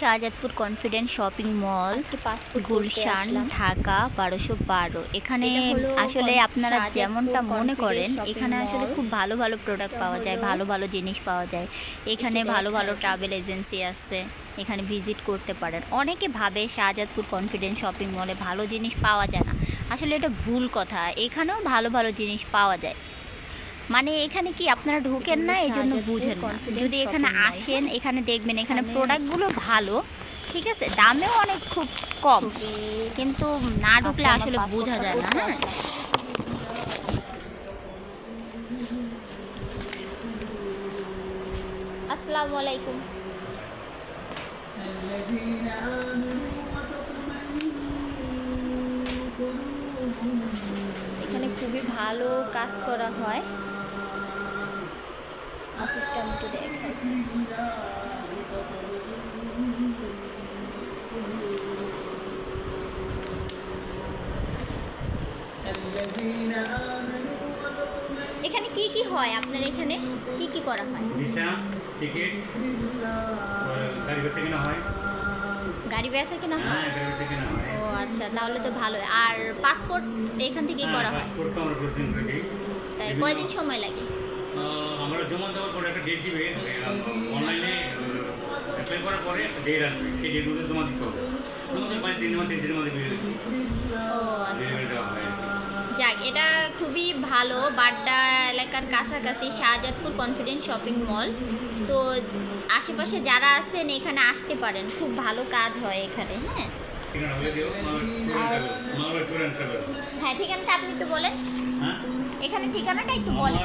Shahjadpur confident shopping mall Gulshan Dhaka বারোশো বারো। এখানে আসলে আপনারা যেমনটা মনে করেন এখানে আসলে খুব ভালো ভালো প্রোডাক্ট পাওয়া যায় ভালো ভালো জিনিস পাওয়া যায়। এখানে ভালো ভালো ট্রাভেল এজেন্সি আছে এখানে ভিজিট করতে পারেন। অনেকে ভাবে শাহজাদপুর কনফিডেন্ট শপিং মলে ভালো জিনিস পাওয়া যায় না। আসলে এটা ভুল কথা এখানেও ভালো ভালো জিনিস পাওয়া যায়। মানে এখানে কি আপনারা ঢোকেন না? এই জন্য বুঝেন না। যদি এখানে আসেন এখানে দেখবেন এখানে প্রোডাক্টগুলো ভালো ঠিক আছে? দামেও অনেক খুব কম। কিন্তু না ঢুকলে আসলে বোঝা যায় না হ্যাঁ? আসলাম। আসসালামু আলাইকুম। খুবই ভালো কাজ করা হয়। অফিসটা আমি একটু এখানে কি কি হয় আপনার এখানে? কি কি করা হয়? ভিসা টিকিট গাড়ি বেচে কেনা হয়। গাড়ি বেচা কেনা? হ্যাঁ হয় হয়। ও আচ্ছা তাহলে তো ভালো। আর পাসপোর্ট এখান থেকেই করা হয়? পাসপোর্টটা আমরা প্রসেসিং করে দিই তাই কয়দিন সময় লাগে? আমরা জমা দেওয়ার পরে একটা ডেট দিবে অনলাইনে অ্যাপ্লাই করার পরে একটা ডেট আসবে। সেই ডেট জমা দিতে হবে। আমাদের বাড়ি তিন মাস তিন দিনের মধ্যে ও এটা খুবই ভালো বাড্ডা এলাকার কাছাকাছি শাহজাদপুর কনফিডেন্ট শপিং মল তো আশেপাশে যারা আছেন এখানে আসতে পারেন। খুব ভালো কাজ হয় এখানে হ্যাঁ। হ্যাঁ ঠিকানাটা আপনি একটু বলেন। হ্যাঁ? এখানে ঠিকানাটা একটু বলেন।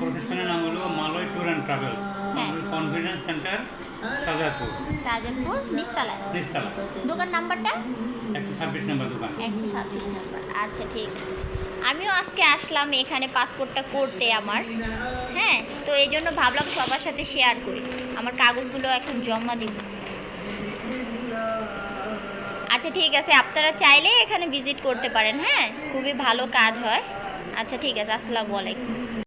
প্রতিষ্ঠানের নাম হলো মালয় ট্যুর অ্যান্ড ট্রাভেলস হ্যাঁ। Confidence centre Shahjadpur. শাহজাদপুর নিস্তালায় নিস্তালা। দোকান নাম্বারটা? একশো ছাব্বিশ নম্বর দোকান। একশো ছাব্বিশ নাম্বার। আচ্ছা ঠিক আছে। আমিও আজকে আসলাম এখানে পাসপোর্টটা করতে আমার। হ্যাঁ তো এই জন্য ভাবলাম সবার সাথে শেয়ার করি। আমার কাগজগুলো এখন জমা দিব। আচ্ছা ঠিক আছে, আপনারা চাইলে এখানে ভিজিট করতে পারেন হ্যাঁ? খুবই ভালো কাজ হয়। আচ্ছা ঠিক আছে, আসসালামু আলাইকুম।